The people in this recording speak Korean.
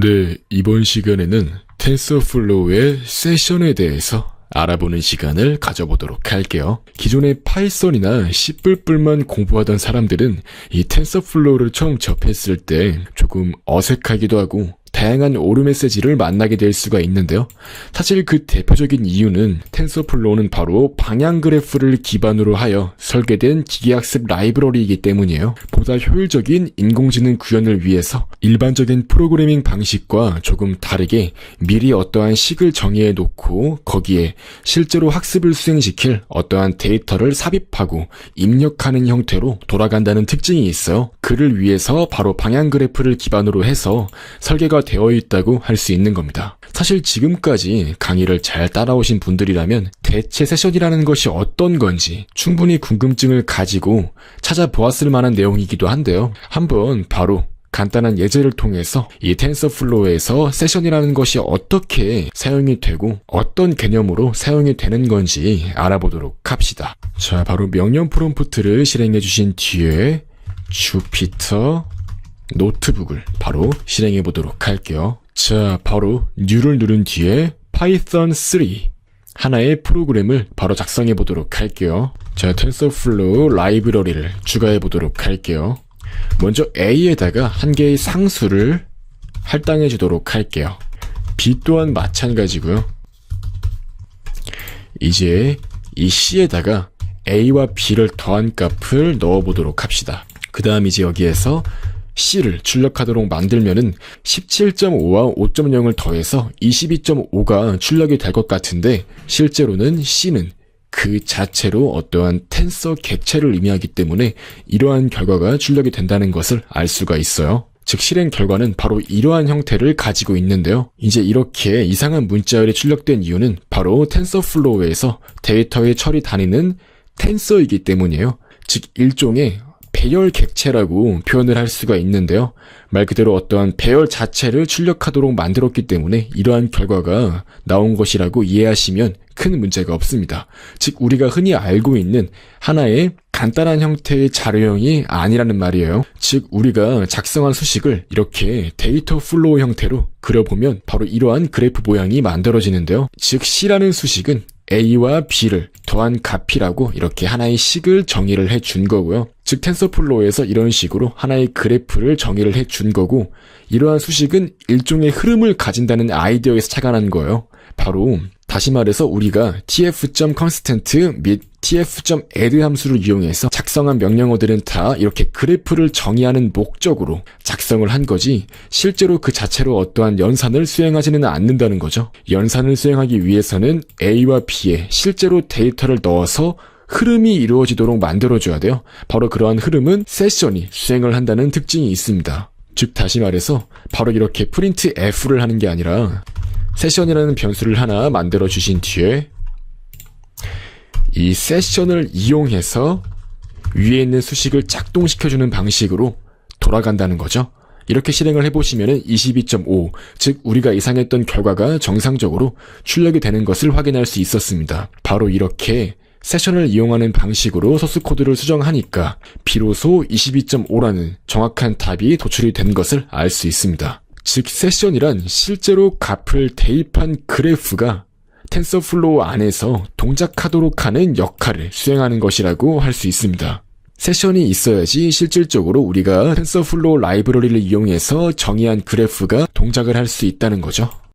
네, 이번 시간에는 텐서플로우의 세션에 대해서 알아보는 시간을 가져보도록 할게요. 기존의 파이썬이나 C++만 공부하던 사람들은 이 텐서플로우를 처음 접했을 때 조금 어색하기도 하고 다양한 오류 메시지를 만나게 될 수가 있는데요. 사실 그 대표적인 이유는 텐서플로우는 바로 방향 그래프를 기반으로 하여 설계된 기계학습 라이브러리이기 때문이에요. 보다 효율적인 인공지능 구현을 위해서 일반적인 프로그래밍 방식과 조금 다르게 미리 어떠한 식을 정의해 놓고 거기에 실제로 학습을 수행시킬 어떠한 데이터를 삽입하고 입력하는 형태로 돌아간다는 특징이 있어요. 그를 위해서 바로 방향 그래프를 기반으로 해서 설계가 되어 있다고 할 수 있는 겁니다. 사실 지금까지 강의를 잘 따라오신 분들이라면 대체 세션이라는 것이 어떤 건지 충분히 궁금증을 가지고 찾아보았을 만한 내용이기도 한데요. 한번 바로 간단한 예제를 통해서 이 텐서플로우에서 세션이라는 것이 어떻게 사용이 되고 어떤 개념으로 사용이 되는 건지 알아보도록 합시다. 자, 바로 명령 프롬프트를 실행해 주신 뒤에 주피터 노트북을 바로 실행해 보도록 할게요. 자, 바로 new를 누른 뒤에 python 3 하나의 프로그램을 바로 작성해 보도록 할게요. 자, TensorFlow 라이브러리를 추가해 보도록 할게요. 먼저 A에다가 한 개의 상수를 할당해 주도록 할게요. B 또한 마찬가지고요. 이제 이 C에다가 A와 B를 더한 값을 넣어 보도록 합시다. 그 다음 이제 여기에서 C를 출력하도록 만들면은 17.5와 5.0을 더해서 22.5가 출력이 될 것 같은데 실제로는 C는 그 자체로 어떠한 텐서 객체를 의미하기 때문에 이러한 결과가 출력이 된다는 것을 알 수가 있어요. 즉 실행 결과는 바로 이러한 형태를 가지고 있는데요. 이제 이렇게 이상한 문자열이 출력된 이유는 바로 텐서플로우에서 데이터의 처리 단위는 텐서이기 때문이에요. 즉 일종의 배열 객체라고 표현을 할 수가 있는데요. 말 그대로 어떠한 배열 자체를 출력하도록 만들었기 때문에 이러한 결과가 나온 것이라고 이해하시면 큰 문제가 없습니다. 즉 우리가 흔히 알고 있는 하나의 간단한 형태의 자료형이 아니라는 말이에요. 즉 우리가 작성한 수식을 이렇게 데이터 플로우 형태로 그려보면 바로 이러한 그래프 모양이 만들어지는데요. 즉 C라는 수식은 A와 B를 더한 값이라고 이렇게 하나의 식을 정의를 해 준 거고요. 즉 텐서플로우에서 이런 식으로 하나의 그래프를 정의를 해 준 거고 이러한 수식은 일종의 흐름을 가진다는 아이디어에서 착안한 거예요. 바로 다시 말해서 우리가 tf.constant 및 tf.add 함수를 이용해서 작성한 명령어들은 다 이렇게 그래프를 정의하는 목적으로 작성을 한 거지 실제로 그 자체로 어떠한 연산을 수행하지는 않는다는 거죠. 연산을 수행하기 위해서는 a와 b에 실제로 데이터를 넣어서 흐름이 이루어지도록 만들어줘야 돼요. 바로 그러한 흐름은 세션이 수행을 한다는 특징이 있습니다. 즉 다시 말해서 바로 이렇게 프린트 f를 하는 게 아니라 세션이라는 변수를 하나 만들어 주신 뒤에 이 세션을 이용해서 위에 있는 수식을 작동시켜주는 방식으로 돌아간다는 거죠. 이렇게 실행을 해보시면 22.5, 즉 우리가 예상했던 결과가 정상적으로 출력이 되는 것을 확인할 수 있었습니다. 바로 이렇게 세션을 이용하는 방식으로 소스 코드를 수정하니까 비로소 22.5라는 정확한 답이 도출이 된 것을 알 수 있습니다. 즉 세션이란 실제로 값을 대입한 그래프가 텐서플로우 안에서 동작하도록 하는 역할을 수행하는 것이라고 할 수 있습니다. 세션이 있어야지 실질적으로 우리가 텐서플로우 라이브러리를 이용해서 정의한 그래프가 동작을 할 수 있다는 거죠.